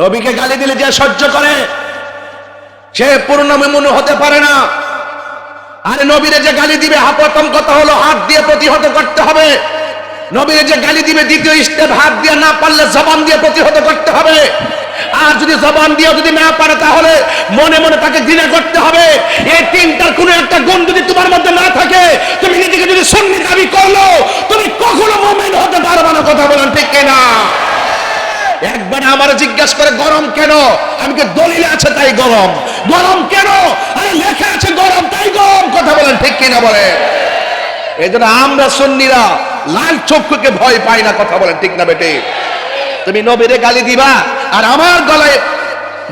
নবীকে গালি দিলে যে সহ্য করে, সে পূর্ণ মনে হতে পারে না। আরে নবীরে যে গালি দিবে প্রথম কথা হলো হাত দিয়ে প্রতিহত করতে হবে। নবীরে যে গালি দিবে, দ্বিতীয় স্টেপ হাত দিয়ে না পারলে জবান দিয়ে প্রতিহত করতে হবে। আর যদি জবান দিয়ে যদি না পারে, তাহলে মনে মনে তাকে ঘৃণা করতে হবে। এই তিনটার কোনো একটা গুণ যদি তোমার মধ্যে না থাকে, তুমি নিজেকে যদি সন্নি দাবি করল, তুমি কখনো মোমেন হতে পারবে না, কথা বলেন ঠিক কিনা? একবার আমার জিজ্ঞাসা করে, গরম কেন? আমি দলিল আছে তাই গরম। গরম কেন? আরে লেখা আছে গরম, তাই গরম। কথা বলেন, ঠিক কিনা বলে? এই জন্য আমরা সুন্নিরা লাল চক্ষুকে ভয় পাই না, কথা বলেন, ঠিক না বেটে? তুমি নবীরে গালি দিবা আর আমার গলায়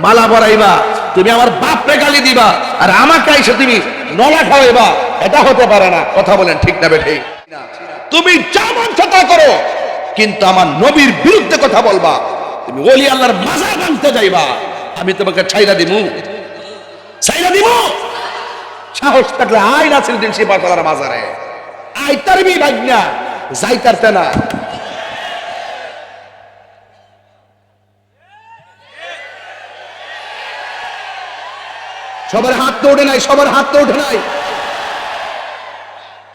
মালা পরাইবা তুমি আমার বাপরে গালি দিবা আর আমাকে এসে তুমি নলা খাওয়াইবা। এটা হতে পারে না, কথা বলেন, ঠিক না বেটে? তুমি যা মানছো তা করো, কিন্তু আমার নবীর বিরুদ্ধে কথা বলবা। তুমি ওলি আল্লাহর মাজার ভাঙতে যাইবা আমি তোমাকে ছাইরা দিমু। ছাইরা দিমু? সাহস থাকলে আয় নাসির দিন শিবাসালার মাজারে। আয় তারবি বাজনা যাই তারতে না সবার হাত তো ওঠে নাই, সবার হাত তো ওঠে নাই।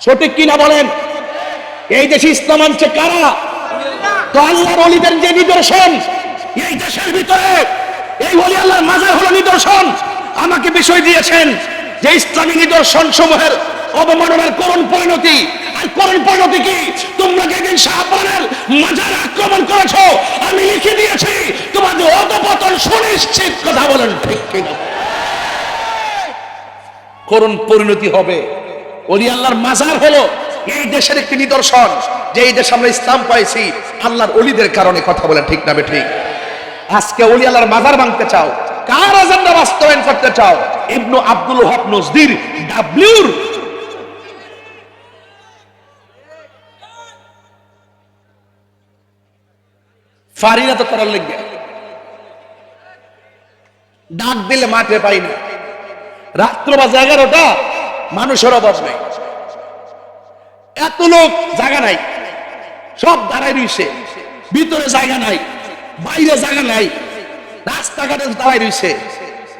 সঠিক কিনা বলেন? এই দেশে ইসলাম আনছে কারা? তো আল্লাহর অলিদের যে নিদর্শন এই দেশের ভিতরে এই বলি আল্লাহর মাজার হলো নিদর্শন। আমাকে বিষয় দিয়েছেন যে ইসলামী নিদর্শন সমূহের অবমাননার করুণ পরিণতি। আর করুণ পরিণতি কি? তোমরা যেদিন মাজার আক্রমণ করেছ? আমি লিখে দিয়েছি, তোমাদের অধপতন সুনিশ্চিত কথা বলেন ঠিক কিনা করুণ পরিণতি হবে। অলি আল্লাহর মাজার হলো এই দেশের একটি নিদর্শন। যে এই দেশে আমরা ইসলাম পাইছি, আল্লাহর অলিদের কারণে কথা বলেন ঠিক না ঠিক। আজকে অলি আল্লাহর মাজার ভাঙতে চাও? কার আজান্ডা বাস্তবায়ন করতে চাও? ইবনু আব্দুল হক নজদির, ডাব্লিউর। ফারিনা তো করার লেগে। ডাক দিলে মাঠে পাই না। রাত্র বাজে এগারোটা, মানুষের এত লোক জায়গা নাই। সব দাঁড়ায় রইছে ভিতরে জায়গা নাই। বাইরে জায়গা নাই। রাস্তাঘাটে দাঁড়ায় রইছে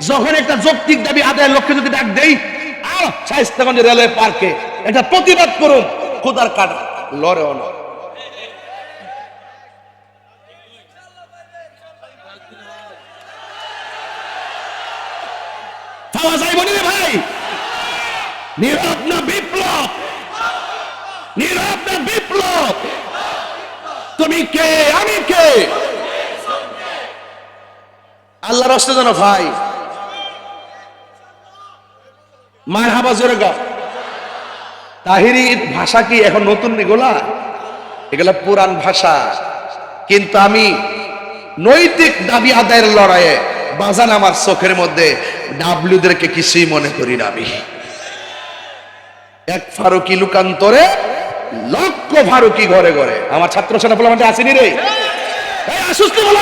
যখন একটা যৌক্তিক দাবি আদায়ের লক্ষ্যে যদি ডাক দেই শাইস্তাগঞ্জ রেলওয়ে পার্কে এটা প্রতিবাদ করুন, খোদার কাটা লড়েও না। পাওয়া যায় ভাই। নীরব না বিপ্লব? নীরব না বিপ্লব? তুমি কে? আমি কে? আল্লাহ রস্তে জানো ভাই। মায়ের হাবা জোরে গা তাহিরি ভাষা কি এখন নতুন এগুলা এগুলা পুরান ভাষা। কিন্তু আমি নৈতিক দাবি আদায়ের লড়াইয়ে বাজান আমার চোখের মধ্যে, ডাব্লিউদেরকে কিছুই মনে করি না আমি। এক ফারুকি লুকান্তরে, লক্ষ ফারুকি ঘরে ঘরে। আমার ছাত্র সেনা মানে আসেনি রে? এই, আসুস বলা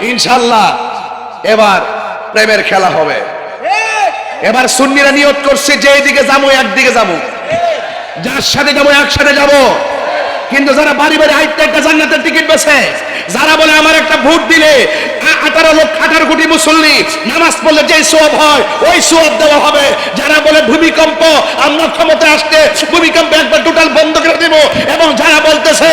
ইনশাল্লাহ এবার প্রেমের খেলা হবে। এবার সুন্নিরা নিয়ত করছে যে এইদিকে যাব, একদিকে যাব। যার সাথে যাব, একসাথে যাব। কিন্তু যারা বাড়ি বাড়ি হাইটে একটা জান্নাতের টিকিট বেছে, যারা বলে আমার একটা ভোট দিলে আঠারো লোক আঠারো কোটি মুসল্লি নামাজ পড়লে যে সোয়াব হয়, ওই সোয়াব দেওয়া হবে। যারা বলে ভূমিকম্প, আমরা ক্ষমতা আসতে ভূমিকম্প একবার টোটাল বন্ধ করে দেব। এবং যারা বলতেছে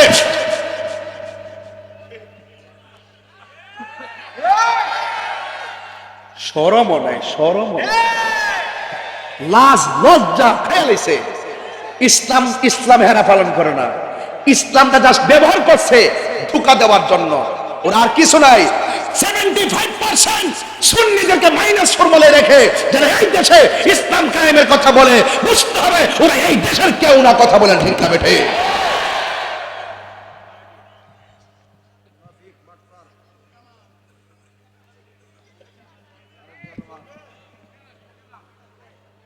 সরম নাই সরম লাজ, লজ্জা ফেলেছে ইসলাম ইসলাম হেরা পালন করে না। ইসলামটা জাস্ট ব্যবহার করছে ধোকা দেওয়ার জন্য। ওরা আর কিছু নাই। সেভেন্টি ফাইভ পার্সেন্ট মাইনাস রেখে দেশে ইসলাম কায়েমের কথা বলে, বুঝতে হবে, ওরা এই দেশের কেউ না, কথা বলে ঠিক না, বেঠে।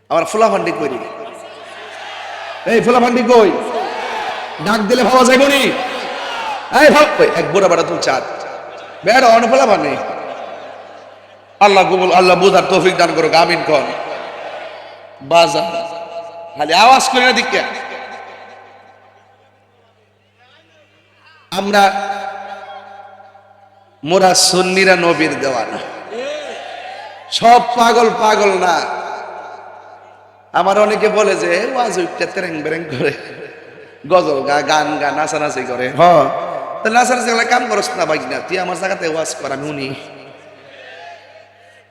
আমার ফুলাফান্ডি কই রে? এই ফুলাফান্ডি কই? ডাক দিলে ভাবা যাইব নি? এই ভাব কই এক বুড়া বাড়া তুই চাঁদ। বেড়া অন ফুলাফান্ডি আল্লাহ কবুল আল্লাহ বুঝার তৌফিক দান করুক আমিন কর বাজার খালি আওয়াজ করে না দিকে। আমরা মোরা সুন্নিরা নবীর দেওয়ানা। সব পাগল পাগল না। আমার অনেকে বলে যে ওয়াজ উঠতে তেরেং বেরেং করে। গজল গা গান গা নাচানাচি করে। হ। তো নাচানাচি গেলে কাম করস না বাইক না তুই আমার জায়গাতে ওয়াজ কর আমি উনি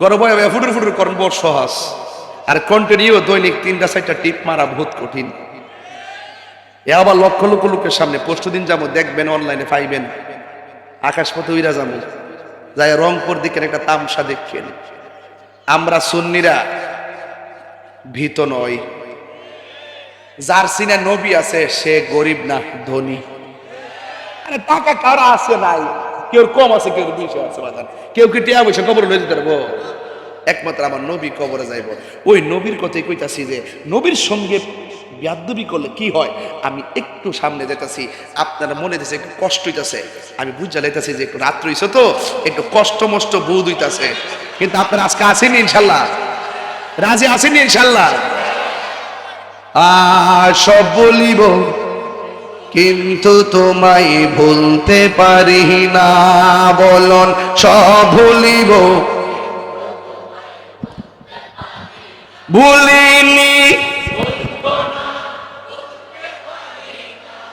গরম বয় ফুটুর ফুটুর করন বড় সহজ। আর কন্টিনিউ দৈনিক তিনটা চারটা টিপ মারা বহুত কঠিন। এ আবার লক্ষ লক্ষ লোকের সামনে পরশু দিন যাব দেখবেন অনলাইনে পাইবেন। আকাশ পথে উইরা যাব। যাই রংপুর দিকের একটা তামসা দেখবেন। আমরা সুন্নিরা ভীত নয়। যার সিনে নবী আছে, সে গরিব না, ধনী। আরে টাকা কারা আছে নাই? কেউ কম আছে, কেউ বেশি আছে বাজার কেউ কি টিয়া বসে কবর লয়ে যেতে পারব? একমাত্র আমার নবী কবরে যাইব। ওই নবীর কথাই কইতাছি যে, নবীর সঙ্গে বিয়াদ্দবি করলে কি হয়? আমি একটু সামনে যেতেছি আপনার মনে দিছে একটু কষ্ট হইতাছে। আমি বুঝা লাইতাছি যে একটু রাত্র হইছে তো, একটু কষ্ট মষ্ট বোধ হইতাছে। কিন্তু আপনার আজকে আসেনি, ইনশাল্লাহ। রাজি আসেনি ইনশাল্লাহ? সব বলিব, কিন্তু তোমায় ভুলতে পারি না। বলন সব ভুলিব। ভুলিনি।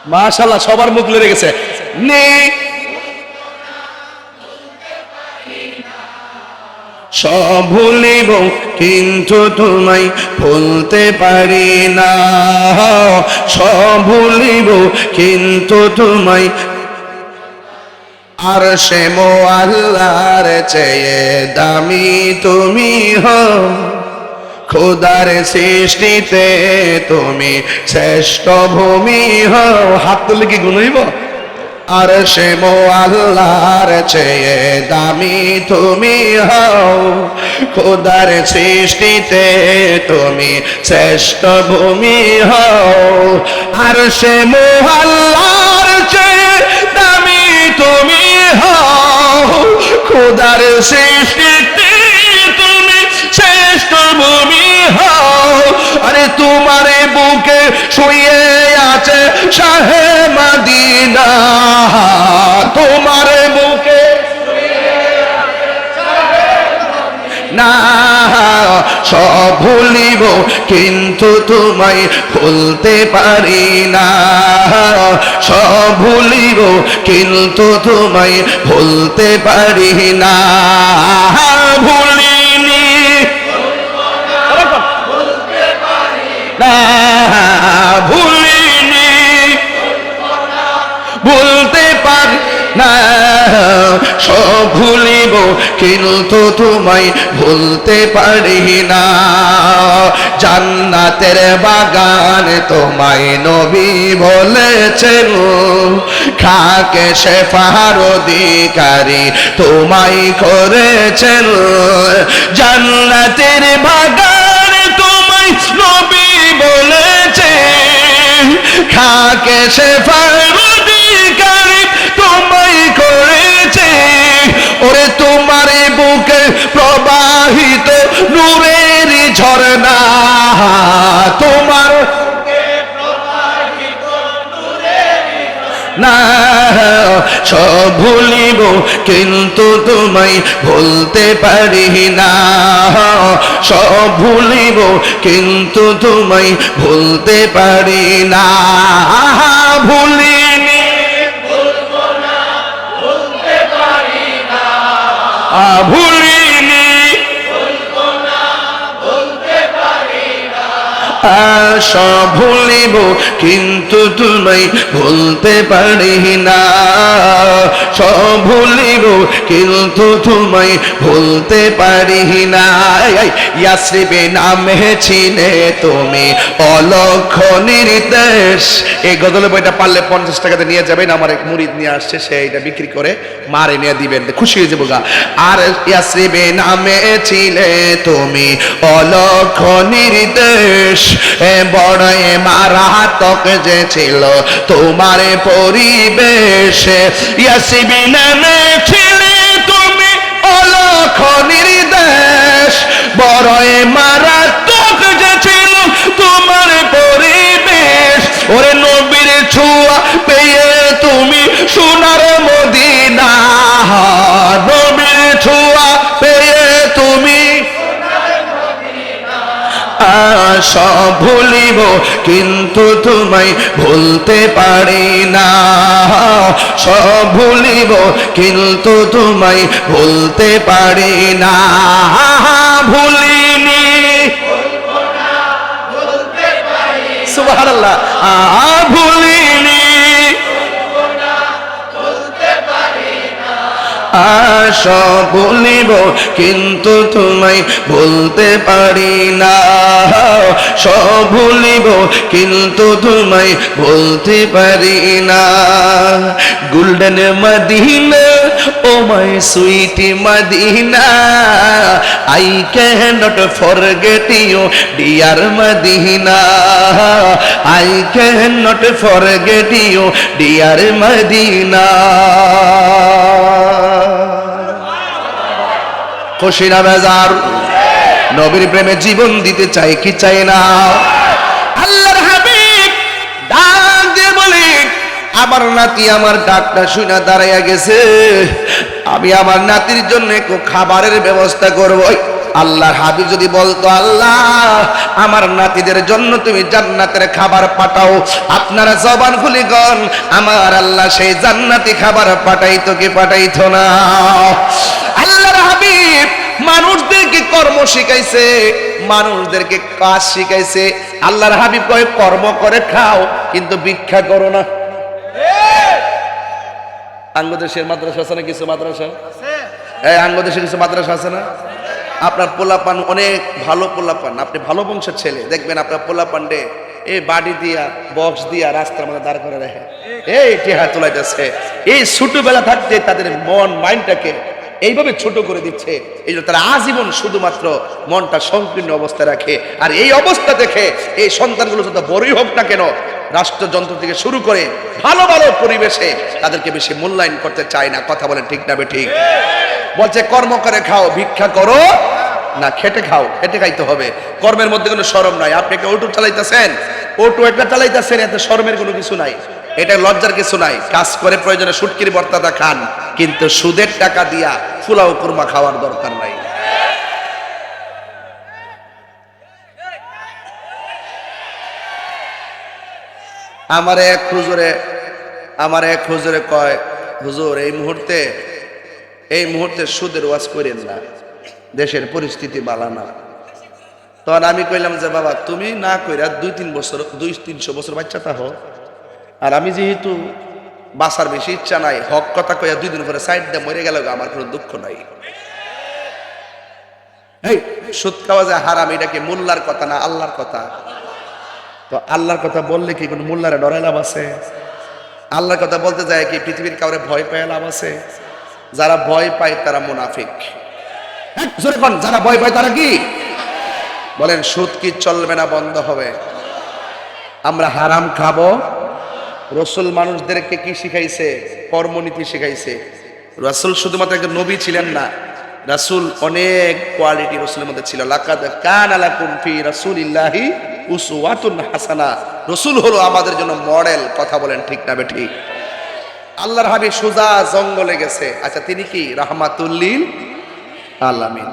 মাশাল্লাহ, সবার মুখ লড়ে গেছে। নে। সব ভুলিব, কিন্তু তোমায় ভুলতে পারি না। সব ভুলিব, কিন্তু তোমায় আর সে মো চেয়ে দামি তুমি হও। খোদার সৃষ্টিতে তুমি শ্রেষ্ঠ ভূমি হও। হাত তুলে কি গুনইব আর সে মো আল্লাহর চেয়ে দামি তুমি হও। খোদার সৃষ্টিতে তুমি শ্রেষ্ঠ ভূমি হও। আর সে মো আল্লাহর চেয়ে দামি তুমি হও। খোদার সৃষ্টিতে তুমি শ্রেষ্ঠ ভূমি হও। আরে তোমার বুকে শুয়ে আছে শাহে মাদিনা। তোমার বুকে না সব ভুলিব কিন্তু তোমায় ভুলতে পারি না। সব ভুলিব কিন্তু তোমায় ভুলতে পারি না। ভুলিনি। না ভুলিনি ভুলিব, কিন্তু তোমায় ভুলতে পারি না। জান্নাতের বাগান তোমায় নবী বলেছেন, খাকে সে ফাহার অধিকারী তোমায় করেছেন। জান্নাতের বাগান তোমায় নবী বলেছেন, খাকে সে ফাহার নূরের ঝরনা তোমার না সব ভুলিব কিন্তু তোমায় ভুলতে পারি না। সব ভুলিব কিন্তু তোমায় ভুলতে পারি না। ভুলিনি আ, ভুলিনি ভুলিব, কিন্তু তুমি ভুলতে পারি না। কিন্তু তুমি ভুলতে পারি না। ছিলে তুমি অলক্ষ নির্দেশ এই গজলের বইটা পারলে পঞ্চাশ টাকাতে নিয়ে যাবেন, আমার এক মুরিদ নিয়ে আসছে, সে এটা বিক্রি করে মারে নিয়ে দিবেন। খুশি হয়ে যাব গা। আর ইয়াসরিবে নামে ছিলে তুমি অলক্ষ নির্দেশ এ বড় মারাত্মক যে ছিল তোমার পরিবেশ। ইয়াসিবি ছিলে তুমি অলক্ষ নির্দেশ। বড় মারাত্মক যে ছিল তোমার পরিবেশ। ওরে নবীর ছোঁয়া পেয়ে তুমি সোনার মদিনা। সব ভুলিব কিন্তু তোমায় ভুলতে পারি না। সব ভুলিব কিন্তু তোমায় ভুলতে পারি না। ভুলিনি। সুবহানাল্লাহ। আ আশা বলিব, কিন্তু তোমায় বলতে পারি না। সব ভুলিব কিন্তু তোমায় বলতে পারি না। Golden Madina, oh my sweet Madina, I not forget you, dear Madina. I can not forget you, dear Madina. খুশিরা বেজার? নবীর প্রেমে জীবন দিতে চাই কি চাই না? আল্লাহর হাবিব ডাক দিয়ে বলে, আমার নাতি আমার ডাকটা শুনে দাঁড়াইয়া গেছে। আমি আমার নাতির জন্য খাবারের ব্যবস্থা করব। আল্লাহর হাবিব যদি বলতো, আল্লাহ, আমার নাতিদের জন্য তুমি জান্নাতের খাবার পাঠাও। আপনারা জবান খুলি আমার আল্লাহ সেই জান্নাতি খাবার পাঠাইতো কি পাঠাইতো না? আল্লাহর হাবিব মানুষদেরকে কর্ম শিখাইছে, মানুষদেরকে কাজ শিখাইছে। আল্লাহর হাবিব কয়, কর্ম করে খাও, কিন্তু ভিক্ষা করো না। আঙ্গদেশের মাদ্রাসা আছে না কিছু মাদ্রাসা? এই আঙ্গদেশের কিছু মাদ্রাসা আছে না? আপনার পোলাপান অনেক ভালো পোলাপান। আপনি ভালো বংশের ছেলে। দেখবেন আপনার পোলাপান্ডে এই বাড়ি দিয়া, বক্স দিয়া রাস্তার মধ্যে দাঁড় করে রাখে। এই টেহা তোলাইতেছে। এই ছোটবেলা থাকতে তাদের মন, মাইন্ডটাকে এইভাবে ছোট করে দিচ্ছে। এই জন্য তারা আজীবন শুধুমাত্র মনটা সংকীর্ণ অবস্থায় রাখে। আর এই অবস্থা দেখে এই সন্তানগুলো যত বড়ই হোক না কেন রাষ্ট্রযন্ত্র থেকে শুরু করে ভালো ভালো পরিবেশে তাদেরকে বেশি মূল্যায়ন করতে চায় না। কথা বলেন ঠিক না ঠিক বলছে, কর্ম করে খাও, ভিক্ষা করো না, খেটে খাও, খেটে খাইতে হবে। কর্মের মধ্যে কোনো শরম নাই। আপনি একটা অটো চালাইতেছেন? অটো একটা চালাইতেছেন, এতে শরমের কোনো কিছু নাই। এটা লজ্জার কিছু নাই। কাজ করে প্রয়োজনে সুটকির বর্তাটা খান, কিন্তু সুদের টাকা দিয়া ফুলাও কুরমা খাওয়ার দরকার নাই। আমার এক হুজুরে, আমার এক হুজুরে কয়, হুজুর, এই মুহূর্তে এই মুহূর্তে সুদের ওয়াজ করেন না। দেশের পরিস্থিতি বালা না। তখন আমি কইলাম যে, বাবা, তুমি না কইরা দুই তিন বছর দুই তিনশো বছর বাচ্চা তা হোক আর আমি যেহেতু বাসার বেশি ইচ্ছা নাই হক কথা কইয়া দুই দিন পরে সাইড দিয়ে মরে গেল আমার কোনো দুঃখ নাই। এই সুদ খাওয়া যায় হারাম এটা কি মোল্লার কথা না আল্লাহর কথা? তো আল্লাহর কথা বললে কি কোনো মোল্লারে ডরে লাভ আছে? আল্লাহর কথা বলতে যায় কি পৃথিবীর কাউরে ভয় পায় লাভ আছে? যারা ভয় পায় তারা মুনাফিক। যারা ভয় পায় তারা কি? বলেন সুদ কি চলবে না বন্ধ হবে? আমরা হারাম খাব রসুল মানুষদেরকে কি শিখাইছে? কর্মনীতি শিখাইছে। রাসুল শুধুমাত্র একজন নবী ছিলেন না, রাসুল অনেক কোয়ালিটি রসুলের মধ্যে ছিল। লাকাদ কান আলাকুম ফি রাসূলিল্লাহি উসওয়াতুন হাসানা। রসুল হলো আমাদের জন্য মডেল, কথা বলেন ঠিক না বে ঠিক আল্লাহর হাবি সুজা জঙ্গলে গেছে। আচ্ছা তিনি কি? রাহমাতুল্লিল আলামিন।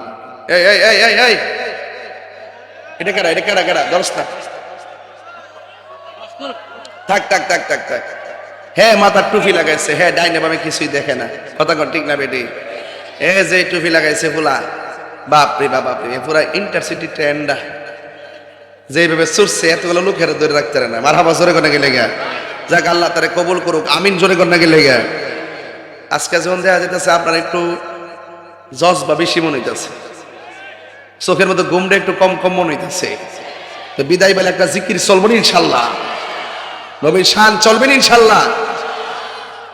এই এই এই এই এই। এটা কেডা এটা কেডা কেডা দর্শ না থাক থাক থাক থাক থাক। হ্যাঁ মাথার টুপি লাগাইছে। হ্যাঁ ডাইনে বামে কিছুই দেখে না। কথা কন, ঠিক না, বেটি? এ যে টুপি লাগাইছে ফুলা। বাপরে বাপ বাপরে এ পুরা ইন্টারসিটি ট্রেন্ডা যেভাবে চুরছে এতগুলো লোকের ধরে রাখতে না। মার হাবা জোরে কোনে গেলে গা যাক, আল্লাহ তারে কবুল করুক, আমিন জোরে কোনে গেলে গা আজকে যখন দেখা যেতেছে আপনার একটু জজ বা বেশি মনে হইতেছে। চোখের মধ্যে ঘুমটা একটু কম কম মনে হইতেছে। তো বিদায় বেলা একটা জিকির চলবো ইনশাল্লাহ। নবীর শান চলবেন ইনশাল্লাহ।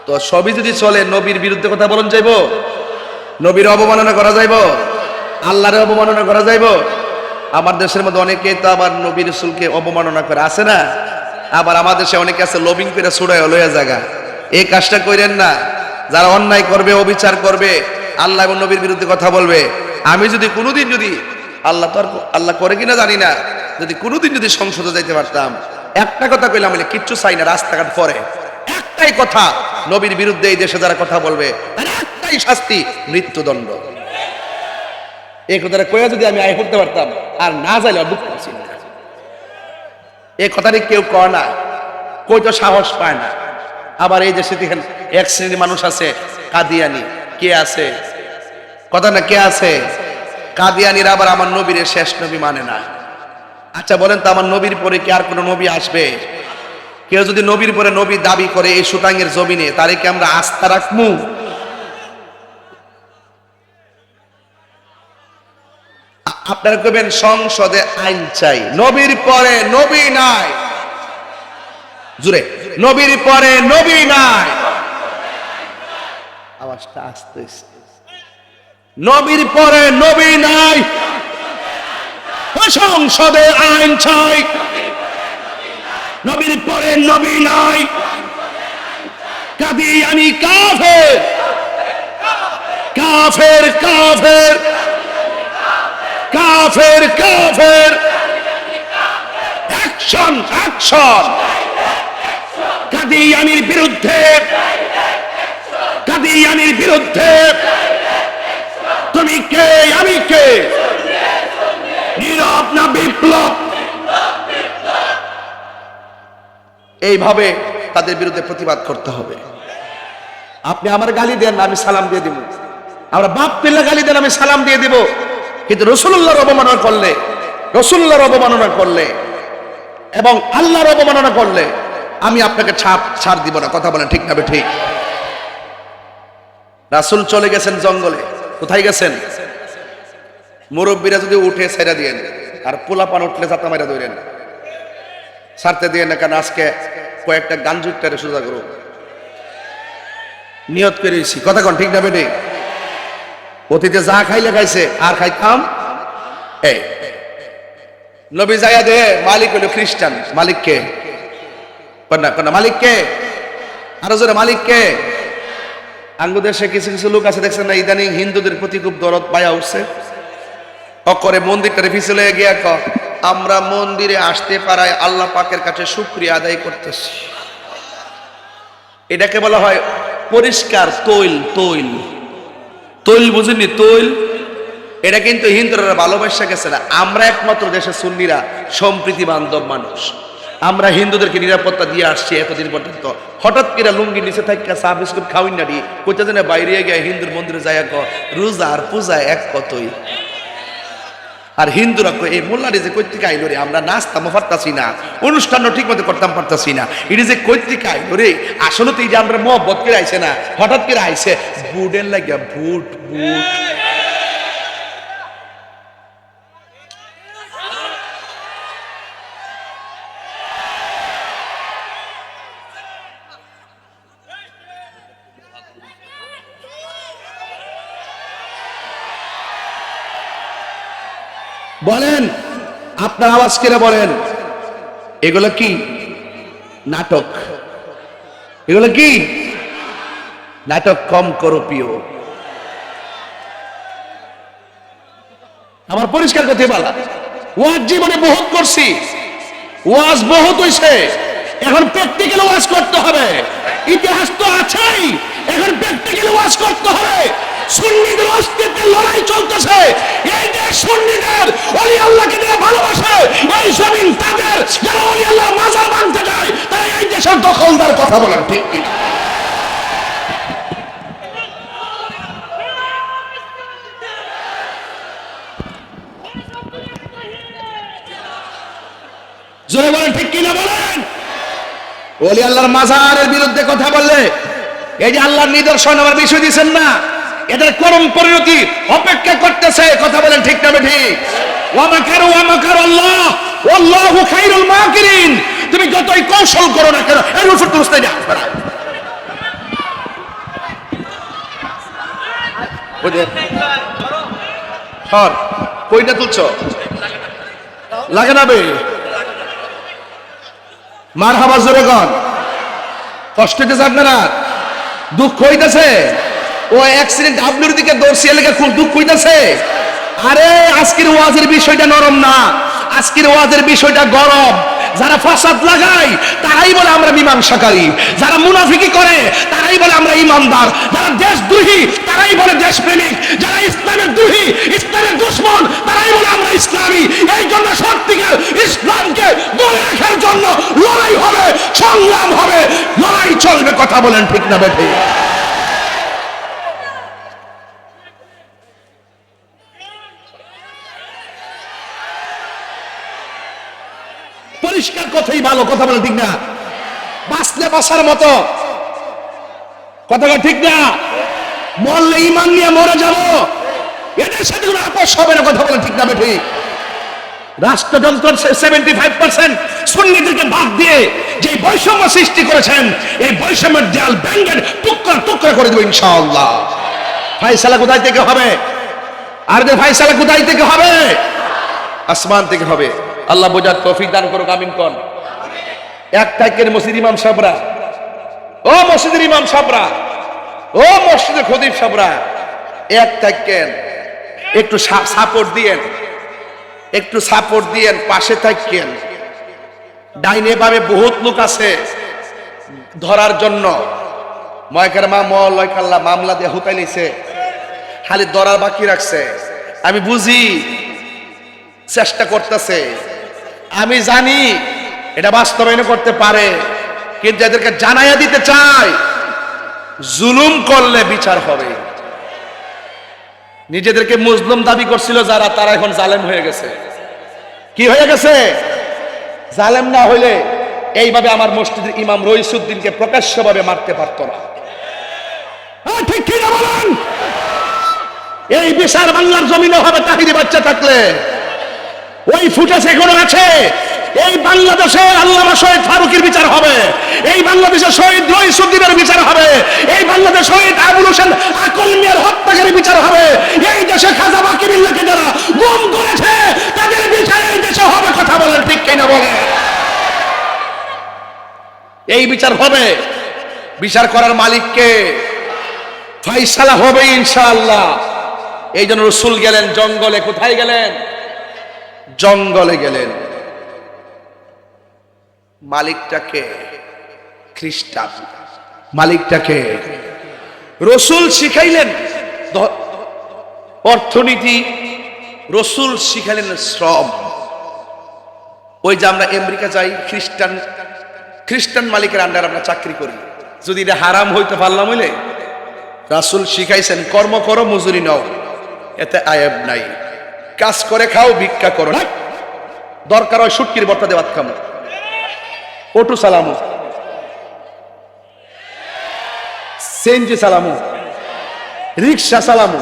তো সবই যদি চলে, নবীর বিরুদ্ধে কথা বলুন যাইব। নবীর অবমাননা করা যাইব। আল্লাহর অবমাননা করা যাইব। আমার দেশের মধ্যে অনেকে তো আবার নবীর রসুলকে অবমাননা করে, আছে না? আবার আমাদের দেশে অনেকে আছে লবিং করে ছুড়ায় লইয়া জায়গা এই কাজটা কইরেন না। যারা অন্যায় করবে, অবিচার করবে, আল্লাহ এবং নবীর বিরুদ্ধে কথা বলবে। আমি যদি কোনোদিন যদি আল্লাহ তো আল্লাহ করে কিনা জানি না। যদি কোনোদিন যদি সংসদে যাইতে পারতাম একটা কথা কইলাম বলে, কিচ্ছু চাই না, রাস্তাঘাট পরে। একটাই কথা, নবীর বিরুদ্ধে এই দেশে যারা কথা বলবে একটাই শাস্তি, মৃত্যুদণ্ড। এই কথাটা কয়ে যদি আমি আয় করতে পারতাম, আর না যাইলে দুঃখ না। এই কথাটি কেউ কয় না, কই তো সাহস পায় না। আবার এই দেশে দেখেন, এক শ্রেণির মানুষ আছে, কাদিয়ানি। কে আছে? কথা না, কে আছে? কাদিয়ানিরা আবার আমার নবীর শেষ নবী মানে না। আচ্ছা বলেন তো, আমার নবীর পরে কি আর কোনো নবী আসবে? কেউ যদি নবীর পরে নবী দাবি করে এই সুতাঙ্গের জমিনে তারে কি আমরা আস্থা রাখব আপনারা কবেন সংসদে আইন চাই। নবীর পরে নবী নাই। জুড়ে, নবীর পরে নবী নাই। আওয়াজটা আসতে নবীর পরে নবী নাই। সংসদে আইন চাই। নবীর পরে নবী নাই। কাদিয়ানি কাফের। কাফের কাফের। কাফের কাফের। অ্যাকশন অ্যাকশন কাদিয়ানির বিরুদ্ধে। কাদিয়ানির বিরুদ্ধে। তুমি কে, আমি কে? নীরব না বিপ্লব? এইভাবে তাদের বিরুদ্ধে প্রতিবাদ করতে হবে। আপনি আমার গালি দেন, আমি সালাম দিয়ে দিব। আমরা বাপ পেলে গালি দেন, আমি সালাম দিয়ে দিব। কিন্তু রসুল্লাহর অবমাননা করলে, রসুল্লাহর অবমাননা করলে এবং আল্লাহর অবমাননা করলে আমি আপনাকে ছাপ, ছাড় দিব না। কথা বলেন, ঠিক না ঠিক? রাসুল চলে গেছেন জঙ্গলে। কোথায় গেছেন? মুরব্বীরা যদি উঠে ছেড়ে দিয়ে আর পোলা পান উঠলে যাতা মারা ধরেন ছাড়তে দিয়ে না কেন আজকে কয়েকটা গান যুক্তারে সোজা করো নিয়ত করেছি কথা কন, ঠিক না বেটে? অতীতে যা খাইলে খাইছে, আর খাইতাম? এই, নবী জায়গা দে, মালিক হলো খ্রিস্টান। মালিক কে? কন্যা কন্যা মালিক কে? আরও জোরে, মালিক কে? আঙ্গু দেশে কিছু কিছু লোক আছে, দেখছেন না? ইদানিং হিন্দুদের প্রতি খুব দরদ পায়া উঠছে। অকরে মন্দিরটারে পিছলে গিয়া ক আমরা মন্দিরে আসতে পারায় আল্লাহ পাকের কাছে শুক্রিয়া আদায় করতেছি। এটাকে বলা হয় পরিষ্কার তৈল তৈল। তৈল বুঝেননি? তৈল? এটা কিন্তু হিন্দুরা ভালোবাসা গেছে না। আমরা একমাত্র দেশের সুন্নিরা, সম্প্রীতি বান্ধব মানুষ। আমরা হিন্দুদেরকে নিরাপত্তা দিয়ে আসছি এতদিন পর্যন্ত। হঠাৎ করে লুঙ্গি নিচে থাকা চা বিস্কুট খাওয়াই না দি কোথা যেন বাইরে গিয়ে হিন্দুর মন্দিরে যায় ক রোজা আর পূজা এক কতই? আর হিন্দুরা এই মোল্লারে যে কৈত্রিক আইল রে, আমরা নাচতামও পারতাছি না, অনুষ্ঠানও ঠিক মতো করতাম পারতাছি না ইট ইজ যে কৈত্রিক আইল রে আসলে তো এই যে আমরা মহব্বত করে আইছে না, হঠাৎ করে আইসে বুটের লাগিয়া বুট বুট বলেন, আপনার আওয়াজ কেড়ে বলেন? এগুলো কি? নাটক। এগুলো কি? নাটক কম করো প্রিয়। আমার পরিষ্কার করতে পারা ওয়াজ জীবনে বহুত করছি। ওয়াজ বহুত হইছে। এখন প্র্যাকটিক্যাল ওয়াজ করতে হবে। ইতিহাস তো আছেই। এখন প্র্যাকটিক্যাল ওয়াজ করতে হবে। সুন্নিদের অস্তিত্বের লড়াই চলতেছে। এই দেশ সুন্নিদের অলি আল্লাহকে ভালোবাসে। এই জমিন তাদের। যারা অলি আল্লাহ মাজার ভাঙতে যায়, তারা এই দেশের দখলদার কথা বলেন, ঠিক জোরে বলেন, ঠিক কিনা বলেন? ওলি আল্লাহর মাজারের বিরুদ্ধে কথা বললে, এই যে আল্লাহর নিদর্শন আমার বিষয় দিচ্ছেন না? এদের করম পরিণতি অপেক্ষা করতেছে। কথা বলেন ঠিক না ঠিক তুমি যতই কৌশল করো না কেন এর উপর তো উস্তাদি হাত বাড়ায়। ওই যে, সর কইটা তুলছ? লাগে না বে? মার হাবা জোরে কষ্ট হইতেছে আপনারা? দুঃখ হইতেছে? ও অ্যাক্সিডেন্ট আপনার দিকে দৌড়ছি এলাকা খুব দুঃখ হইতেছে। আরে, আজকের ওয়াজের বিষয়টা নরম না। আজকের ওয়াজের বিষয়টা গরম। যারা ফাসাদ লাগায়, তারাই বলে আমরা মীমাংসাকারী। যারা মুনাফিকি করে, তারাই বলে আমরা ইমানদার। যারা দেশদ্রোহী, তারাই বলে দেশপ্রেমিক। যারা ইসলামের দ্রোহী, ইসলামের দুশ্মন, তারাই বলে আমরা ইসলামী। এই জন্য সত্যিকার ইসলামকে ধরে রাখার জন্য লড়াই হবে, সংগ্রাম হবে। লড়াই চলবে, কথা বলেন ঠিক না, বেঠে। পরিষ্কার কথাই ভালো, কথা বলে ঠিক না? বাঁচলে বাঁচার মতো। কথা বলে ঠিক না? মরলে ইমান নিয়ে মরে যাব। এদের সাথে কোনো আপোষ হবে না, কথা বলে ঠিক না বেঠি। রাষ্ট্রযন্ত্র সেভেন্টি ফাইভ পার্সেন্ট সুন্নিদেরকে বাদ দিয়ে যে বৈষম্য সৃষ্টি করেছেন, এই বৈষম্যের জাল ব্যাঙ্গের টুকরা টুকরা করে দেবো ইনশাআল্লাহ। ফাইসালা কোথায় থেকে হবে? আর যে ফাইসালা কোথায় থেকে হবে? আসমান থেকে হবে। আল্লাহ বোঝার তৌফিক দান করুক, আমিন কন। এক টাইকের মসজিদ ইমাম সাবরা। ও মসজিদের ইমাম সাবরা। ও মসজিদের খদিব সাবরা। এক টাইকেন একটু সাপোর্ট দিয়েন। একটু সাপোর্ট দিয়েন, পাশে থাকেন ডাইনে ভাবে বহুত লোক আছে ধরার জন্য। ময়কার মা মলয় কাল্লা মামলা দিয়ে হুতাই নিছে। খালি ধরার বাকি রাখছে। আমি বুঝি, চেষ্টা করতেছে। আমি জানি এটা বাস্তবায়ন করতে পারে, কিন্তু এদেরকে জানাইয়া দিতে চাই, জুলুম করলে বিচার হবে। নিজেদেরকে মুসলিম দাবি করছিল যারা, তারা এখন জালেম হয়ে গেছে। কি হয়ে গেছে? জালেম না হইলে এইভাবে আমার মসজিদের ইমাম রইসুদ্দিনকে প্রকাশ্যভাবে মারতে পারতো না। না এই বিশাল বাংলার জমিনে হবে তাহিরি বাচ্চা থাকলে। ওই ফুটেজ এখনও আছে। এই বাংলাদেশে আল্লামা শহীদ ফারুকের বিচার হবে। এই বাংলাদেশে শহীদ রইসুদ্দিনের বিচার হবে। এই বাংলাদেশ শহীদ আবুল হোসেন আকল মিয়ার হত্যাকারী বিচার হবে। এই দেশে খাজা বাকিবিল্লাকে যারা গুম করেছে, তাদের বিচার এই দেশে হবে কথা বলেন ঠিক কিনা বলে এই বিচার হবে। বিচার করার মালিককে ফাইসালা হবে ইনশাআল্লাহ। এই জন্য রসুল গেলেন, জঙ্গলে কোথায় গেলেন? জঙ্গলে গেলেন। মালিকটাকে খ্রিস্টান। মালিকটাকে রসুল শিখাইলেন। অর্থনীতি, রসুল শিখাইলেন শ্রম। ওই যে আমরা আমেরিকা যাই, খ্রিস্টান খ্রিস্টান মালিকের আন্ডার আমরা চাকরি করি। যদি এটা হারাম হইতে পারলাম হইলে, রাসুল শিখাইছেন, কর্ম করো, মজুরি নাও। এতে আয়েব নাই। কাজ করে খাও ভিক্ষা করো না। দরকার হয় সুটকির বর্তা দেওয়াত খামো অটু সালামু। সেনজি সালামু। রিক্সা সালামু।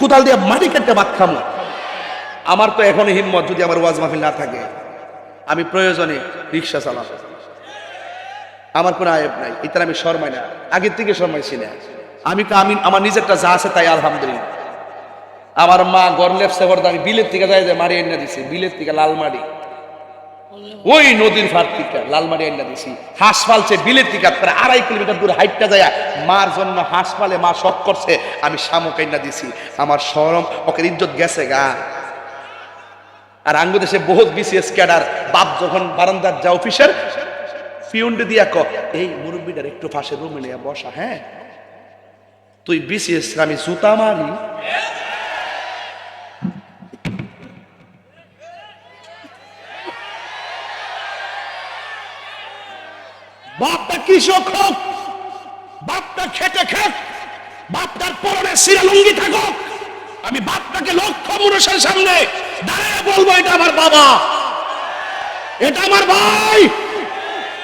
কোদাল দিয়ে মাটি কাটতে ভাত খামো আমার তো এখনও হিম্মত যদি আমার ওয়াজ মাহফিল না থাকে আমি প্রয়োজনে রিক্সা চালাম আমার কোনো আয়েব নাই এটা আমি শর্মাই না। আগের থেকে শর্মাইছি না। আমি তো আমি আমার নিজেরটা যা আছে তাই আলহামদুলিল্লাহ। আমার মা গরলেপ সেবর আমি বিলের থেকে যাই মারি এনে দিছি, বিলের থেকে লালমারি ওই নদীর ফার থেকে লালমারি এনে দিছি। হাঁস পালছে বিলের থেকে প্রায় আড়াই কিলোমিটার দূরে হাইটটা যায় মার জন্য হাঁস পালে মা শখ করছে, আমি শামুক এনে দিছি। আমার সরম, ওকে ইজ্জত গেছে গা। আর আঙ্গু দেশে বহুত বিসিএস ক্যাডার, বাপ যখন বারান্দার যা অফিসের ফিউন্ডে দিয়া ক এই মুরব্বীটার একটু পাশে রুমে নিয়ে বসা হ্যাঁ? তুই বিসিএস আমি জুতা মারি। বাপটা কৃষক হোক, বাপটা খেটে খেট বাপটার পরনে সিরালুঙ্গি থাকুক, আমি বাপটাকে লক্ষ্য পুরুষের সামনে দাঁড়িয়ে বলব, এটা আমার বাবা। এটা আমার ভাই,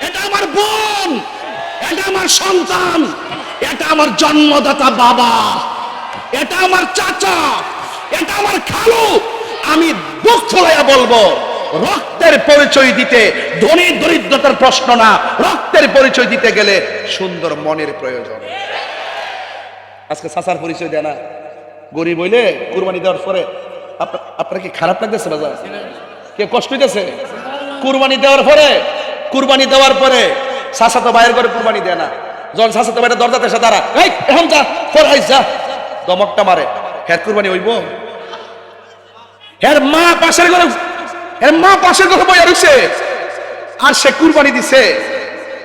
এটা আমার বোন, এটা আমার সন্তান, এটা আমার জন্মদাতা বাবা, এটা আমার চাচা, এটা আমার খালু। আমি দুঃখ ফলাইয়া বলব, রক্তের পরিচয় দিতে ধনী দরিদ্রতার প্রশ্ন না রক্তের পরিচয় দিতে গেলে সুন্দর মনের প্রয়োজন। আজকে সাসার পরিচয় দেয় না। গরিব হইলে কুরবানি দেওয়ার পরে আপনার- কি খারাপ লাগতেছে বাজার? কে কষ্ট হইতেছে? কুরবানি দেওয়ার পরে, কুরবানি দেওয়ার পরে সাসা তো বাইরের করে কুরবানি দেয় না। যখন সাসা তো বাইরে দরজাতে এসে দাঁড়া যা দমকটা মারে হ্যাঁ কুরবানি হইব? হ্যাঁ মা পাশের ঘরে হ্যাঁ মা পাশের ঘরে বইয়া আর সে কুরবানি দিছে।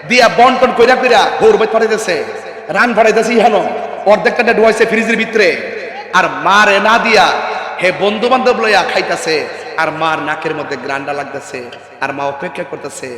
দিয়া বন্টন কইরা কইরা গৌর বাইত ফাটাইতেছে, রান ফাটাইতেছে ইহানো। অর্ধেকটা ডুবাইছে ফ্রিজের ভিতরে। আর মারে না দিয়া হে বন্ধু বান্ধব লইয়া খাইতাছে, আর মার নাকের মধ্যে গ্রান্ডা লাগতেছে, আর মা অপেক্ষা করতেছে